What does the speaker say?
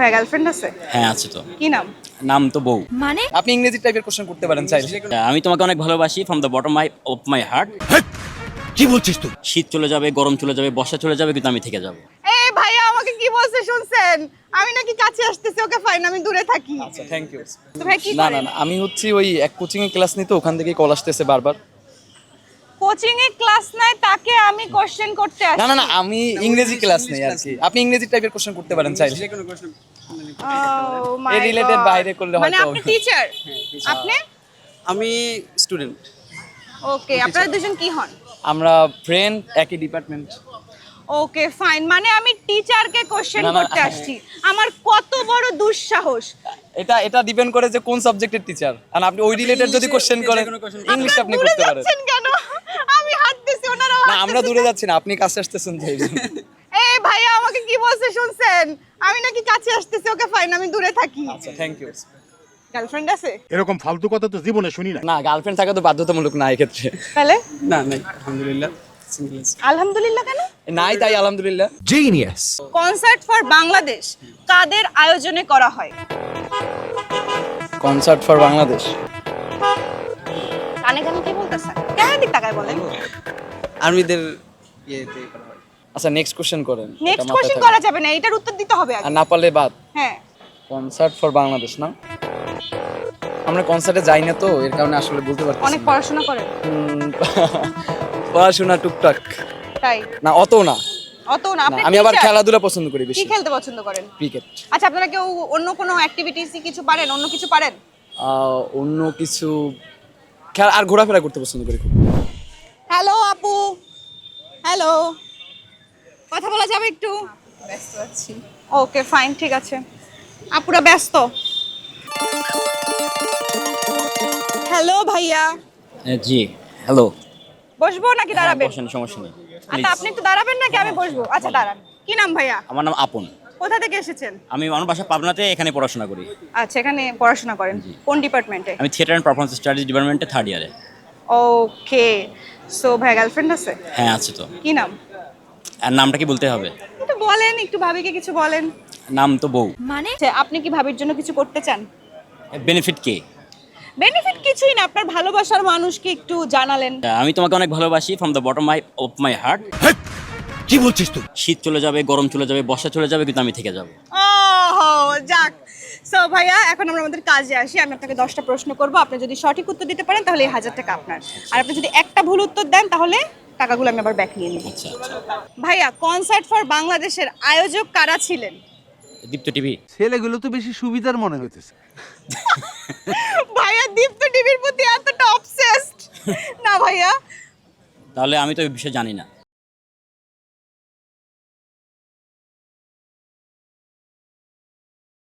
ভাই গার্লফ্রেন্ড আছে? হ্যাঁ আছে তো। কি নাম? নাম তো বউ। মানে? আপনি ইংরেজি টাইপের কোশ্চেন করতে পারেন চাইলে। আমি তোমাকে অনেক ভালোবাসি from the bottom my of my heart কি বলছিস তুই? শীত চলে যাবে গরম চলে যাবে বর্ষা চলে যাবে কিন্তু আমি থেকে যাব। এ ভাইয়া আমাকে কি বলছে শুনছেন? আমি নাকি কাছে আসতেছি ওকে ফাইন আমি দূরে থাকি। আচ্ছা থ্যাংক ইউ তো ভাই কি না না না আমি হচ্ছে ওই এক কোচিং এ ক্লাস নিতে ওখান থেকে কল আসতেছে বারবার। কোচিং এ ক্লাস নাই তাকে আমি কোশ্চেন করতে আসি না না না আমি ইংরেজি ক্লাস নেই আর কি। আপনি ইংরেজি টাইপের কোশ্চেন করতে পারেন চাইলে। Oh my এর related God. বাইরে করলে মানে আপনি টিচার আপনি? আমি স্টুডেন্ট ওকে আপনারা দুজন কি হন? আমরা ফ্রেন্ড একই ডিপার্টমেন্ট ওকে ফাইন মানে আমি টিচারকে কোশ্চেন করতে আসছি। আমার কত বড় দুঃসাহস। এটা এটা ডিপেন্ড করে যে কোন সাবজেক্টের টিচার আর আপনি ওই রিলেটেড যদি কোশ্চেন করেন ইংলিশ আপনি করতে পারেন। কেন? না আমরা দূরে যাচ্ছি না আপনি কাছে আসতেছেন যে এই। ভাইয়া আমাকে কি বলছে শুনছেন? আমি নাকি কাছে আসতেছি ওকে ফাইন আমি দূরে থাকি। আচ্ছা থ্যাংক ইউ গার্লফ্রেন্ড আছে? এরকম ফালতু কথা তো জীবনে শুনি না না গার্লফ্রেন্ড থাকা তো বাধ্যতামূলক না এক্ষেত্রে। তাহলে? না নাই আলহামদুলিল্লাহ আলহামদুলিল্লাহ কেন? নাই তাই আলহামদুলিল্লাহ। জিনিয়াস কনসার্ট ফর বাংলাদেশ কাদের আয়োজনে করা হয়? কনসার্ট ফর বাংলাদেশ কানে কানে কি বলতেছেন কেন দিক তাকায় বলেন? আর্মিদের ইয়েতে করা হয়। আচ্ছা নেক্সট কোশ্চেন করেন। নেক্সট কোশ্চেন করা যাবে না এটার উত্তর দিতে হবে আর আগে। না পারলে বাদ। হ্যাঁ। কনসার্ট ফর বাংলাদেশ না? আমরা কনসার্টে যাই না তো এর কারণে আসলে বলতে পারতেছি অনেক পড়াশোনা করেন। পড়াশোনা টুকটাক। তাই? না অত না। অত না। আমি আবার খেলাধুলা পছন্দ করি বেশি। কি খেলতে পছন্দ করেন? ক্রিকেট আচ্ছা আপনারা কেউ অন্য কোনো অ্যাক্টিভিটিস কিছু পারেন? অন্য কিছু পারেন? অন্য কিছু খেলা আর ঘোরাফেরা করতে পছন্দ করি খুব। হ্যালো আপু। হ্যালো কথা বলা যাবে একটু? ব্যস্ত আছি। ওকে ফাইন ঠিক আছে। আপুরা ব্যস্ত? হ্যালো ভাইয়া। জি হ্যালো বসবো নাকি দাঁড়াবেন? বসেন সমস্যা নেই। আচ্ছা আপনি একটু দাঁড়াবেন নাকি? আমি বসবো। আচ্ছা দাঁড়ান। কি নাম ভাইয়া? আমার নাম আপন। কোথা থেকে এসেছেন? আমি আমার বাসা পাবনাতে এখানে পড়াশোনা করি। আচ্ছা এখানে পড়াশোনা করেন। কোন ডিপার্টমেন্টে আমি থিয়েটার অ্যান্ড পারফরমেন্স স্টাডিজ ডিপার্টমেন্টে থার্ড ইয়ারে ওকে সো ভাই গার্লফ্রেন্ড আছে? হ্যাঁ আছে তো। কি নাম? আর নামটা কি বলতে হবে? একটু বলেন একটু ভাবিকে কিছু বলেন। নাম তো বউ। মানে? আপনি কি ভাবির জন্য কিছু করতে চান? বেনিফিট কে? বেনিফিট কিছুই না আপনার ভালোবাসার মানুষকে একটু জানালেন। আমি তোমাকে অনেক ভালোবাসি from the bottom my of my heart কি বলছিস তুই? শীত চলে যাবে গরম চলে যাবে বর্ষা চলে যাবে কিন্তু আমি থেকে যাব। সো ভাইয়া এখন আমরা আমাদের কাজে আসি। আমি আপনাকে দশটা প্রশ্ন করব। আপনি যদি সঠিক উত্তর দিতে পারেন তাহলে এই হাজার টাকা আপনার। আর আপনি যদি একটা ভুল উত্তর দেন তাহলে টাকাগুলো আমি আবার ব্যাক নিয়ে নিব আচ্ছা আচ্ছা। ভাইয়া কনসার্ট ফর বাংলাদেশের আয়োজক কারা ছিলেন? দীপ্ত টিভি। ছেলেগুলো তো বেশি সুবিধার মনে হইতেছে। ভাইয়া দীপ্ত টিভির প্রতি এতটা অবসেসড না ভাইয়া। তাহলে আমি তো এই বিষয়ে জানি না।